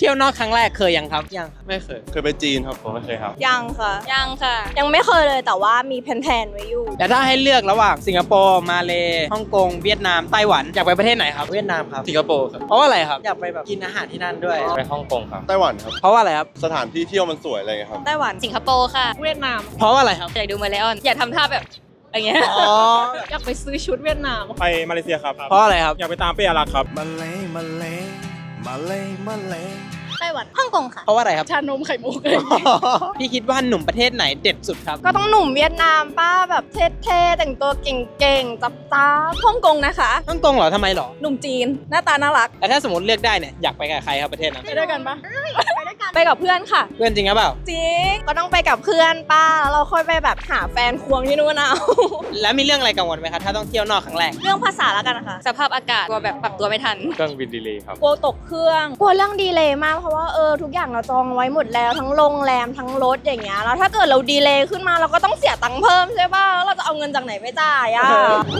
เที่ยวนอกครั้งแรกเคยยังครับ ยังครับไม่เคย เคยไปจีนครับผมไม่เคยครับ ยังค่ะ ยังค่ะ ยังไม่เคยเลยแต่ว่ามีแผนๆไว้อยู่ แต่ถ้าให้เลือกระหว่างสิงคโปร์มาเลฮ่องกงเวียดนามไต้หวันอยากไปประเทศไหนครับเวียดนามครับสิงคโปร์ครับเพราะว่าอะไรครับอยากไปแบบกินอาหารที่นั่นด้วย ไปฮ่องกงครับ ไต้หวันครับ เพราะว่าอะไรครับสถานที่เที่ยวมันสวยอะไรเงี้ยครับ ไต้หวันสิงคโปร์ค่ะ เวียดนาม เพราะว่าอะไรครับอยากดูมาเลออน อยากทำท่าแบบอย่างเงี้ยอ๋ออยากไปซื้อชุดเวียดนาม ไปมาเลเซียครับ เพราะอะไรครับอยากไปตามเป้อารักครับมาเลยมาเลย มาเลยมาเลยไต้หวันฮ่องกงค่ะ เพราะว่าอะไรครับ ชานมไข่มุก พี่คิดว่าหนุ่มประเทศไหนเด็ดสุดครับ ก็ต้องหนุ่มเวียดนามป้าแบบเท่ๆแต่งตัวเก่งๆจับจ้าบฮ่องกงนะคะฮ่องกงเหรอทำไมเหรอ หนุ่มจีนหน้าตาน่ารักแต่ถ้าสมมติเลือกได้เนี่ยอยากไปกับใครครับประเทศนั้นไปด้วยกันปะ ไปกับเพื่อนค่ะ เพื่อนจริงหรือเปล่า จริง ก็ต้องไปกับเพื่อนป้าแล้วเราค่อยไปแบบหาแฟนควงที่นู่นเอา แล้วมีเรื่องอะไรกังวลไหมครับถ้าต้องเที่ยวนอกครั้งแรก เรื่องภาษาแล้วกันนะคะ สภาพอากาศกลัวแบบปรับตัวไม่ทัน เครื่องบินดีเลยครับ กลัวตกเครื่อง กลัวเรื่องดีเลย์มากเพราะว่าเออทุกอย่างเราจองไว้หมดแล้วทั้งโรงแรมทั้งรถอย่างเงี้ยแล้วถ้าเกิดเราดีเลย์ขึ้นมาเราก็ต้องเสียตังค์เพิ่มใช่ป่ะแล้วเราจะเอาเงินจากไหนไปจ่ายอะ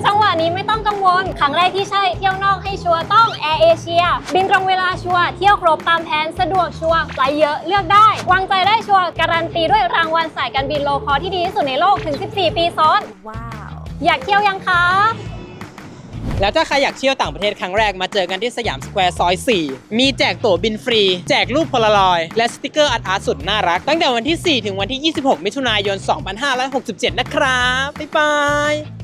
จังหวะนี้ไม่ต้องกังวล ครั้งแรกที่ใช่เที่ยวนอกให้ชัวร์ต้องแอร์เอเชียบินตรงเวลาชัวร์เที่ยวครบตามแผนสะดวกชัวร์ไฟล์เยอะเลือกได้ วางใจได้ชัวร์การันตีด้วยรางวัลสายการบินโลคอที่ดีที่สุดในโลกถึง 14 ปีซ้อน ว้าว อยากเที่ยวยังคะ แล้วถ้าใครอยากเที่ยวต่างประเทศครั้งแรกมาเจอกันที่สยามสแควร์ซอย 4 มีแจกตั๋วบินฟรี แจกรูปโพลารอยด์และสติกเกอร์อาร์ตอาร์ตสุดน่ารัก ตั้งแต่วันที่ 4 ถึงวันที่ 26 มิถุนายน 2567 นะครับ บ๊ายบาย